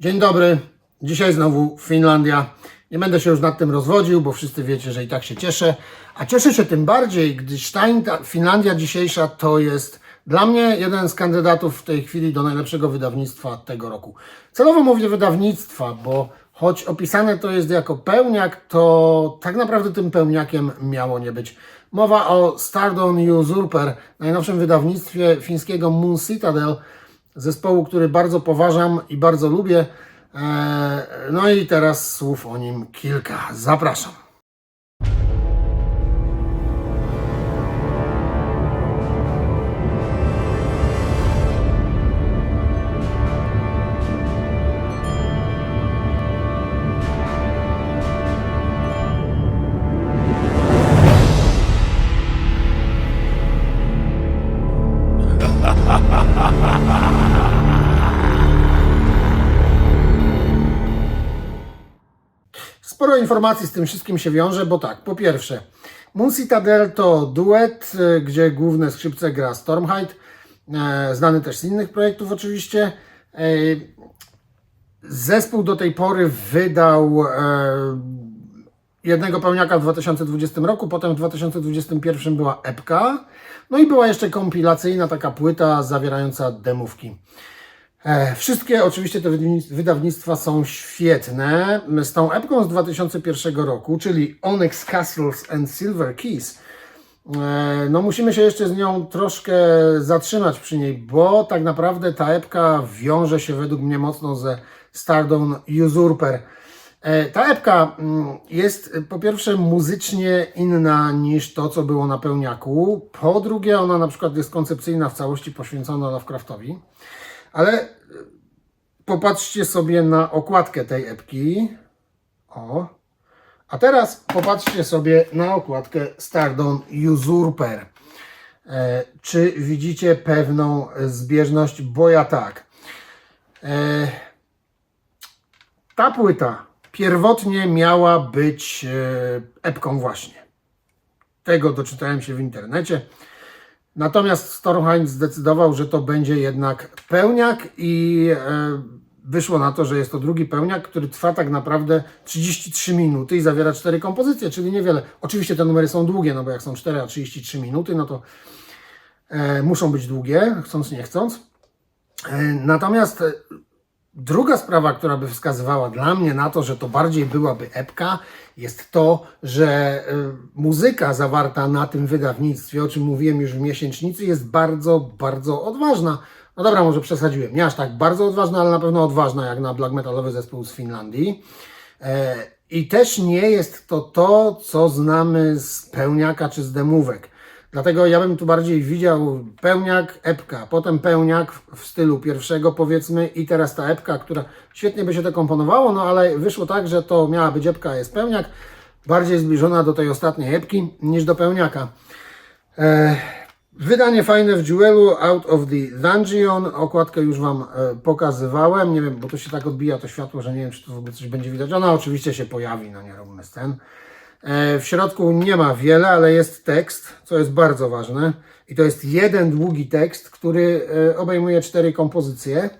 Dzień dobry. Dzisiaj znowu Finlandia. Nie będę się już nad tym rozwodził, bo wszyscy wiecie, że i tak się cieszę. A cieszę się tym bardziej, gdyż Finlandia dzisiejsza to jest dla mnie jeden z kandydatów w tej chwili do najlepszego wydawnictwa tego roku. Celowo mówię wydawnictwa, bo choć opisane to jest jako pełniak, to tak naprawdę tym pełniakiem miało nie być. Mowa o Stardom Usurper, najnowszym wydawnictwie fińskiego Moon Citadel, zespołu, który bardzo poważam i bardzo lubię. Eee, No i teraz słów o nim kilka. Zapraszam. Sporo informacji z tym wszystkim się wiąże, bo tak, po pierwsze, Moon Citadel to duet, y, gdzie główne skrzypce gra Stormhide, e, znany też z innych projektów oczywiście. E, Zespół do tej pory wydał e, jednego pełniaka w 2020 roku, potem w 2021 była epka, no i była jeszcze kompilacyjna taka płyta zawierająca demówki. E, Wszystkie oczywiście te wydawnictw- wydawnictwa są świetne. Z tą epką z 2001 roku, czyli Onyx Castles and Silver Keys, e, no musimy się jeszcze z nią troszkę zatrzymać przy niej, bo tak naprawdę ta epka wiąże się według mnie mocno ze Stardom Usurper. E, Ta epka mm, jest po pierwsze muzycznie inna niż to, co było na pełniaku. Po drugie, ona na przykład jest koncepcyjna w całości poświęcona Lovecraftowi. Ale e, popatrzcie sobie na okładkę tej epki. O. A teraz popatrzcie sobie na okładkę Stardom Usurper. E, czy widzicie pewną zbieżność? Bo ja tak. E, ta płyta pierwotnie miała być epką właśnie. Tego doczytałem się w internecie. Natomiast Stormhind zdecydował, że to będzie jednak pełniak i e, wyszło na to, że jest to drugi pełniak, który trwa tak naprawdę 33 minuty i zawiera cztery kompozycje, czyli niewiele. Oczywiście te numery są długie, no bo jak są 4 a 33 minuty, no to e, muszą być długie, chcąc nie chcąc. E, natomiast Druga sprawa, która by wskazywała dla mnie na to, że to bardziej byłaby epka, jest to, że y, muzyka zawarta na tym wydawnictwie, o czym mówiłem już w miesięcznicy, jest bardzo, bardzo odważna. No dobra, może przesadziłem. Nie aż tak bardzo odważna, ale na pewno odważna, jak na black metalowy zespół z Finlandii. E, I też nie jest to to, co znamy z pełniaka czy z demówek. Dlatego ja bym tu bardziej widział pełniak, epka, potem pełniak w- stylu pierwszego powiedzmy i teraz ta epka, która świetnie by się to komponowało, no ale wyszło tak, że to miała być epka, jest pełniak, bardziej zbliżona do tej ostatniej epki niż do pełniaka. E, Wydanie fajne w Jewelu, Out of the Dungeon. Okładkę już Wam e, pokazywałem. Nie wiem, bo to się tak odbija to światło, że nie wiem, czy tu w ogóle coś będzie widać. Ona oczywiście się pojawi, no nie robimy scen. E, w środku nie ma wiele, ale jest tekst, co jest bardzo ważne. I to jest jeden długi tekst, który e, obejmuje cztery kompozycje,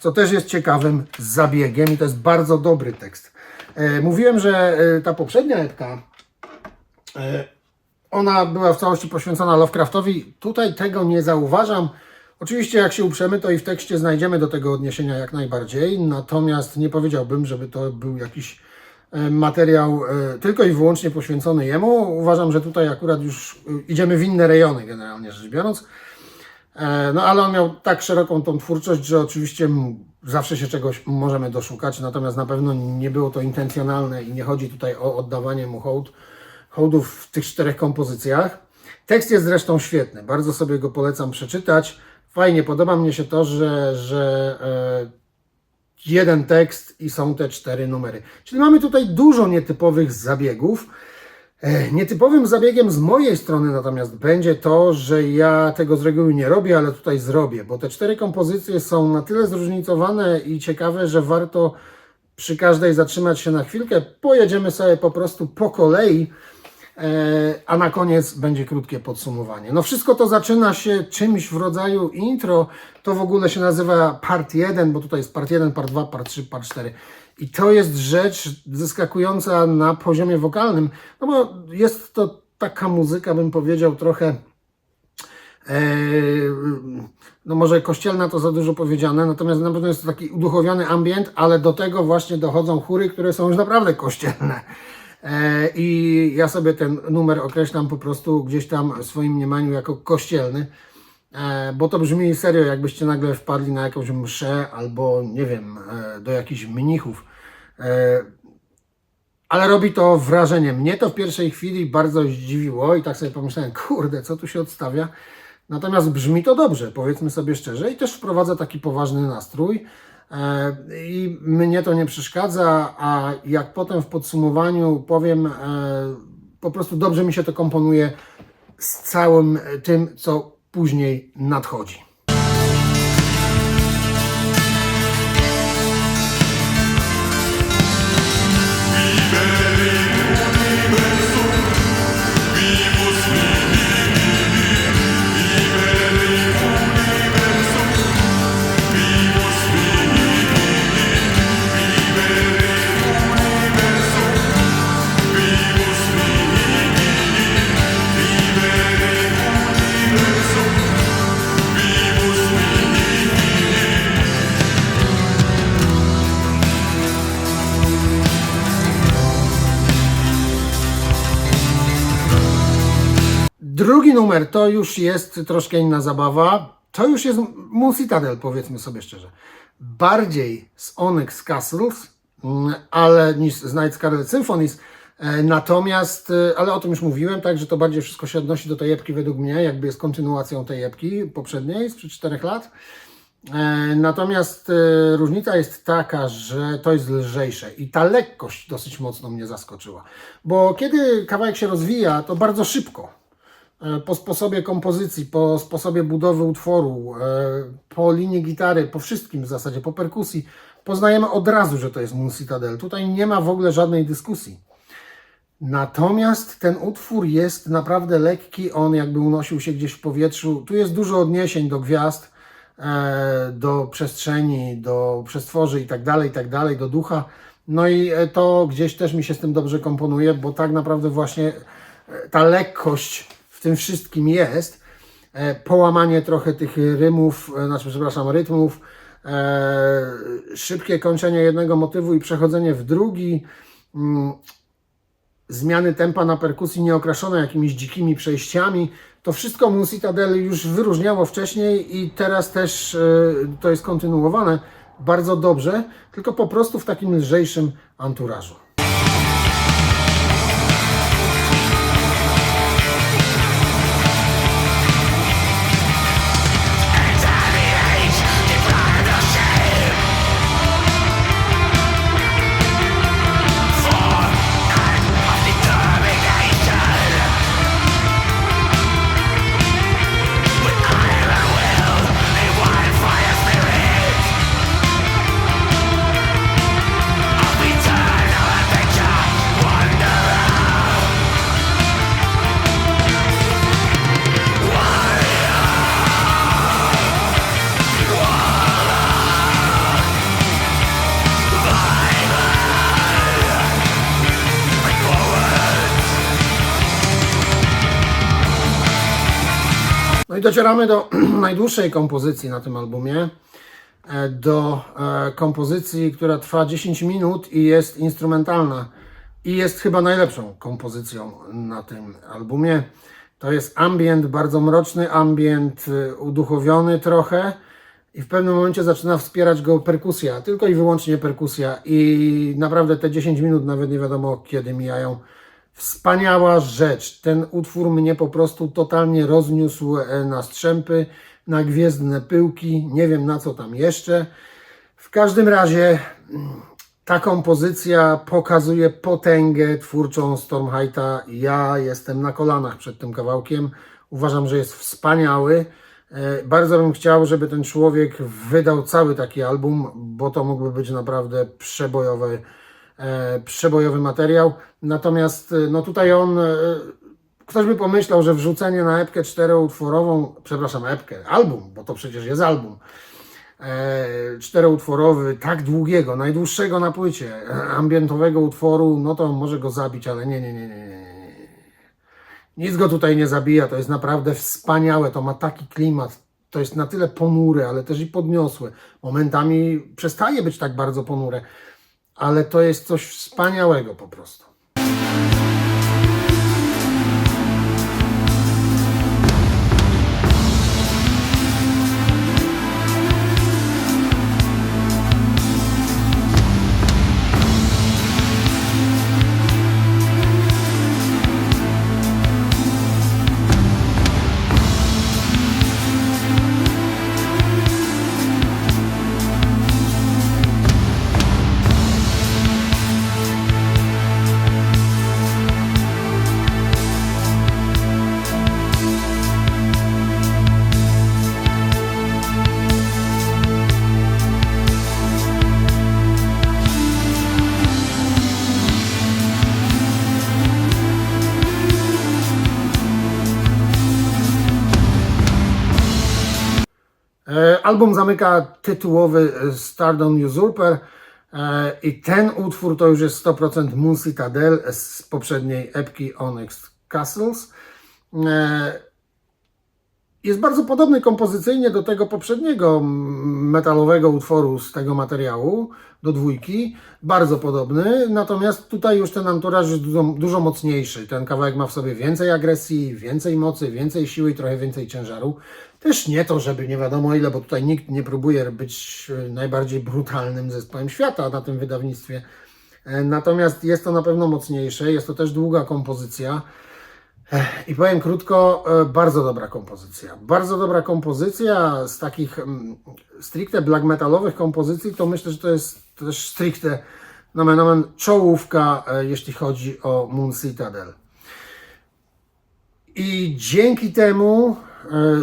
co też jest ciekawym zabiegiem i to jest bardzo dobry tekst. E, mówiłem, że ta poprzednia epka ona była w całości poświęcona Lovecraftowi. Tutaj tego nie zauważam. Oczywiście, jak się uprzemy, to i w tekście znajdziemy do tego odniesienia jak najbardziej. Natomiast nie powiedziałbym, żeby to był jakiś materiał e, tylko i wyłącznie poświęcony jemu. Uważam, że tutaj akurat już e, idziemy w inne rejony, generalnie rzecz biorąc. E, No ale on miał tak szeroką tą twórczość, że oczywiście zawsze się czegoś możemy doszukać, natomiast na pewno nie było to intencjonalne i nie chodzi tutaj o oddawanie mu hołd, hołdów w tych czterech kompozycjach. Tekst jest zresztą świetny, bardzo sobie go polecam przeczytać. Fajnie, podoba mnie się to, że, że e, jeden tekst i są te cztery numery. Czyli mamy tutaj dużo nietypowych zabiegów. E, Nietypowym zabiegiem z mojej strony natomiast będzie to, że ja tego z reguły nie robię, ale tutaj zrobię, bo te cztery kompozycje są na tyle zróżnicowane i ciekawe, że warto przy każdej zatrzymać się na chwilkę. Pojedziemy sobie po prostu po kolei. E, a na koniec będzie krótkie podsumowanie. No wszystko to zaczyna się czymś w rodzaju intro, to w ogóle się nazywa part 1, bo tutaj jest part 1, part 2, part 3, part 4. I to jest rzecz zaskakująca na poziomie wokalnym, no bo jest to taka muzyka, bym powiedział, trochę e, no może kościelna to za dużo powiedziane, natomiast na pewno jest to taki uduchowiony ambient, ale do tego właśnie dochodzą chóry, które są już naprawdę kościelne. E, I ja sobie ten numer określam po prostu gdzieś tam w swoim mniemaniu jako kościelny, e, bo to brzmi serio, jakbyście nagle wpadli na jakąś mszę albo nie wiem, e, do jakichś mnichów. Ale robi to wrażenie. Mnie to w pierwszej chwili bardzo zdziwiło i tak sobie pomyślałem, kurde, co tu się odstawia. Natomiast brzmi to dobrze, powiedzmy sobie szczerze, i też wprowadza taki poważny nastrój. E, I mnie to nie przeszkadza, a jak potem w podsumowaniu powiem, e, po prostu dobrze mi się to komponuje z całym tym, co później nadchodzi. Drugi numer to już jest troszkę inna zabawa. To już jest Moon Citadel, powiedzmy sobie szczerze. Bardziej z Onyx Castles, mm, ale niż z Night Scarlet Symphonies. E, natomiast, e, ale o tym już mówiłem, tak, że to bardziej wszystko się odnosi do tej epki według mnie, jakby jest kontynuacją tej epki poprzedniej sprzed 4 lat. E, natomiast różnica jest taka, że to jest lżejsze i ta lekkość dosyć mocno mnie zaskoczyła. Bo kiedy kawałek się rozwija, to bardzo szybko po sposobie kompozycji, po sposobie budowy utworu, e, po linii gitary, po wszystkim w zasadzie, po perkusji, poznajemy od razu, że to jest Moon Citadel. Tutaj nie ma w ogóle żadnej dyskusji. Natomiast ten utwór jest naprawdę lekki, on jakby unosił się gdzieś w powietrzu. Tu jest dużo odniesień do gwiazd, e, do przestrzeni, do przestworzy i tak dalej, i tak dalej, do ducha. No i to gdzieś też mi się z tym dobrze komponuje, bo tak naprawdę właśnie ta lekkość w tym wszystkim jest. E, połamanie trochę tych rymów, e, znaczy przepraszam, rytmów, e, szybkie kończenie jednego motywu i przechodzenie w drugi, mm, zmiany tempa na perkusji nieokraszone jakimiś dzikimi przejściami. To wszystko Moon Citadel już wyróżniało wcześniej i teraz też to jest kontynuowane bardzo dobrze, tylko po prostu w takim lżejszym anturażu. I docieramy do najdłuższej kompozycji na tym albumie. E, do e, kompozycji, która trwa 10 minut i jest instrumentalna. I jest chyba najlepszą kompozycją na tym albumie. To jest ambient, bardzo mroczny ambient, e, uduchowiony trochę. I w pewnym momencie zaczyna wspierać go perkusja, tylko i wyłącznie perkusja. I naprawdę te 10 minut nawet nie wiadomo kiedy mijają. Wspaniała rzecz. Ten utwór mnie po prostu totalnie rozniósł e, na strzępy, na gwiezdne pyłki, nie wiem na co tam jeszcze. W każdym razie mm, ta kompozycja pokazuje potęgę twórczą Stormheita. Ja jestem na kolanach przed tym kawałkiem. Uważam, że jest wspaniały. E, bardzo bym chciał, żeby ten człowiek wydał cały taki album, bo to mógłby być naprawdę przebojowy przebojowy materiał. Natomiast e, no tutaj on, e, ktoś by pomyślał, że wrzucenie na epkę czteroutworową, przepraszam, epkę, album, bo to przecież jest album, e, czteroutworowy, tak długiego, najdłuższego na płycie, e, ambientowego utworu, no to może go zabić, ale nie, nie, nie, nie. nie. Nic go tutaj nie zabija, to jest naprawdę wspaniałe, to ma taki klimat, to jest na tyle ponure, ale też i podniosłe. Momentami przestaje być tak bardzo ponure, ale to jest coś wspaniałego po prostu. Album zamyka tytułowy e, Stardom Usurper e, i ten utwór to już jest 100% Moon Citadel z poprzedniej epki Onyx Castles. E, Jest bardzo podobny kompozycyjnie do tego poprzedniego metalowego utworu z tego materiału, do dwójki. Bardzo podobny, natomiast tutaj już ten anturaż jest dużo, dużo mocniejszy. Ten kawałek ma w sobie więcej agresji, więcej mocy, więcej siły i trochę więcej ciężaru. Też nie to, żeby nie wiadomo ile, bo tutaj nikt nie próbuje być e, najbardziej brutalnym zespołem świata na tym wydawnictwie. E, Natomiast jest to na pewno mocniejsze, jest to też długa kompozycja. Ech, I powiem krótko, e, bardzo dobra kompozycja. Bardzo dobra kompozycja z takich mm, stricte black metalowych kompozycji, to myślę, że to jest też stricte nomen omen czołówka, e, jeśli chodzi o Moon Citadel. I dzięki temu, e,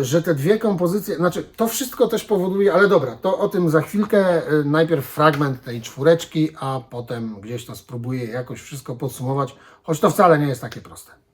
że te dwie kompozycje, znaczy to wszystko też powoduje, ale dobra, to o tym za chwilkę. E, Najpierw fragment tej czwóreczki, a potem gdzieś to spróbuję jakoś wszystko podsumować, choć to wcale nie jest takie proste.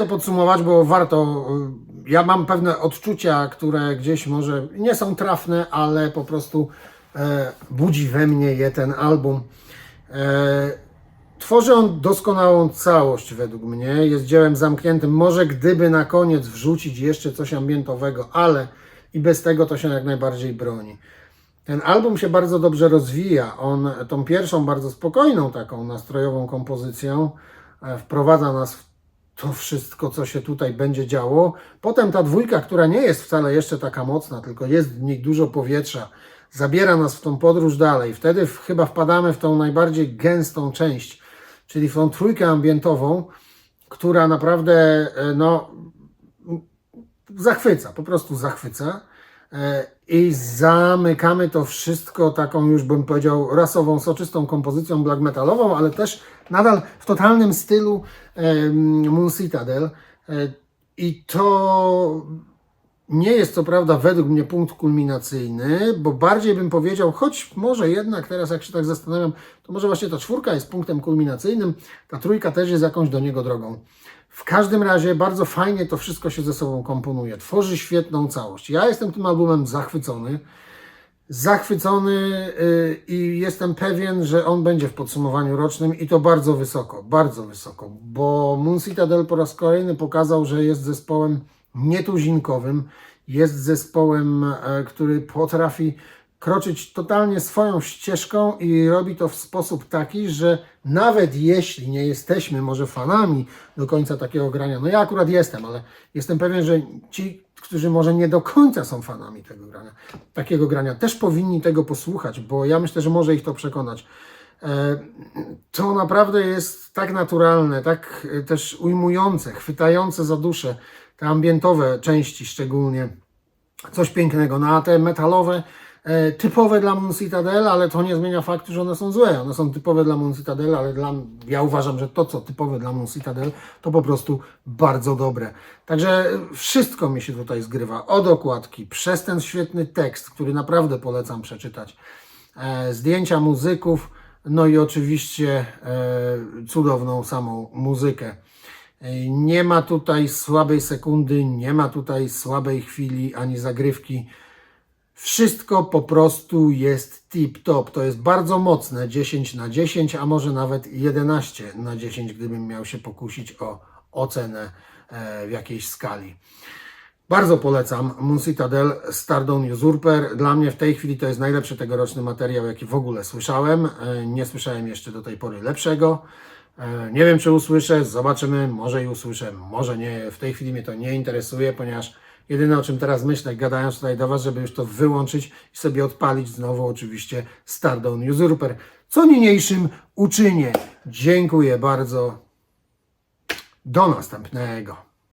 To podsumować, bo warto. y, Ja mam pewne odczucia, które gdzieś może nie są trafne, ale po prostu e, budzi we mnie je ten album. E, tworzy on doskonałą całość według mnie. Jest dziełem zamkniętym. Może gdyby na koniec wrzucić jeszcze coś ambientowego, ale i bez tego to się jak najbardziej broni. Ten album się bardzo dobrze rozwija. On tą pierwszą, bardzo spokojną, taką nastrojową kompozycją e, wprowadza nas w to wszystko, co się tutaj będzie działo. Potem ta dwójka, która nie jest wcale jeszcze taka mocna, tylko jest w niej dużo powietrza, zabiera nas w tą podróż dalej. Wtedy w, chyba wpadamy w tą najbardziej gęstą część, czyli w tą trójkę ambientową, która naprawdę e, no, zachwyca, po prostu zachwyca. E, I zamykamy to wszystko taką już bym powiedział rasową, soczystą kompozycją black metalową, ale też nadal w totalnym stylu em, Moon Citadel. E, I to nie jest co prawda według mnie punkt kulminacyjny, bo bardziej bym powiedział, choć może jednak teraz jak się tak zastanawiam, to może właśnie ta czwórka jest punktem kulminacyjnym, ta trójka też jest jakąś do niego drogą. W każdym razie bardzo fajnie to wszystko się ze sobą komponuje, tworzy świetną całość. Ja jestem tym albumem zachwycony, zachwycony yy, i jestem pewien, że on będzie w podsumowaniu rocznym i to bardzo wysoko, bardzo wysoko, bo Moon Citadel po raz kolejny pokazał, że jest zespołem nietuzinkowym jest zespołem, e, który potrafi kroczyć totalnie swoją ścieżką i robi to w sposób taki, że nawet jeśli nie jesteśmy może fanami do końca takiego grania, no ja akurat jestem, ale jestem pewien, że ci, którzy może nie do końca są fanami tego grania, takiego grania, też powinni tego posłuchać, bo ja myślę, że może ich to przekonać. E, To naprawdę jest tak naturalne, tak e, też ujmujące, chwytające za duszę, te ambientowe części szczególnie coś pięknego. No a te metalowe, typowe dla Moon Citadel, ale to nie zmienia faktu, że one są złe. One są typowe dla Moon Citadel, ale dla, ja uważam, że to, co typowe dla Moon Citadel, to po prostu bardzo dobre. Także wszystko mi się tutaj zgrywa. Od okładki, przez ten świetny tekst, który naprawdę polecam przeczytać. E, zdjęcia muzyków, no i oczywiście e, cudowną samą muzykę. E, Nie ma tutaj słabej sekundy, nie ma tutaj słabej chwili ani zagrywki. Wszystko po prostu jest tip-top. To jest bardzo mocne 10 na 10, a może nawet 11 na 10, gdybym miał się pokusić o ocenę e, w jakiejś skali. Bardzo polecam Moon Citadel Stardawn Usurper. Dla mnie w tej chwili to jest najlepszy tegoroczny materiał, jaki w ogóle słyszałem. E, Nie słyszałem jeszcze do tej pory lepszego. E, Nie wiem, czy usłyszę, zobaczymy. Może i usłyszę, może nie. W tej chwili mnie to nie interesuje, ponieważ jedyne o czym teraz myślę, gadając tutaj do Was, żeby już to wyłączyć i sobie odpalić znowu oczywiście Stardawn Usurper. Co niniejszym uczynię. Dziękuję bardzo. Do następnego.